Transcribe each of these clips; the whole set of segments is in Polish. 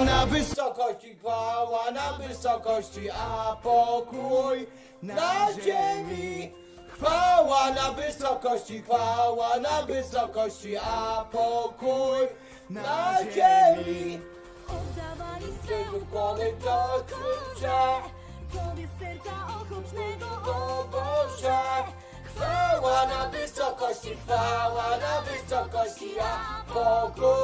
na wysokości, chwała na wysokości, a pokój na ziemi. Chwała na wysokości, chwała na wysokości, a pokój na ziemi. Oddawali swe ukłony do krzyże, Tobie serca ochotnego o Boże. Chwała na wysokości, chwała na wysokości, a pokój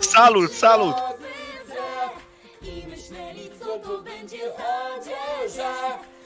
Salut, salut! I myśleli co to tu będzie o Boże?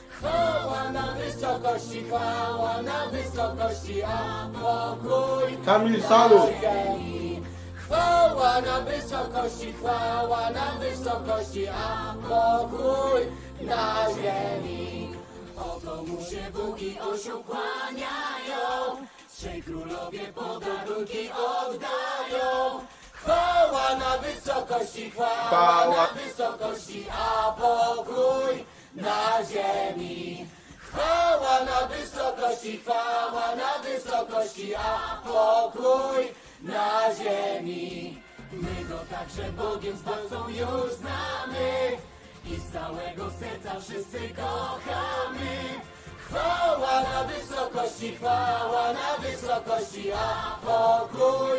Chwała na wysokości, chwała na wysokości, a pokój Kamil, salut! na ziemi. Chwała na wysokości, chwała na wysokości, a pokój na ziemi. Oto mu się Bóg i osioł kłaniają, trzej królowie podarunki oddają. Chwała na wysokości, chwała Chwała. na wysokości, a pokój na ziemi. Chwała na wysokości, chwała na wysokości, a pokój na ziemi. My go także Bogiem Zbawcą już znamy i z całego serca wszyscy kochamy. Chwała na wysokości, chwała na wysokości, a pokój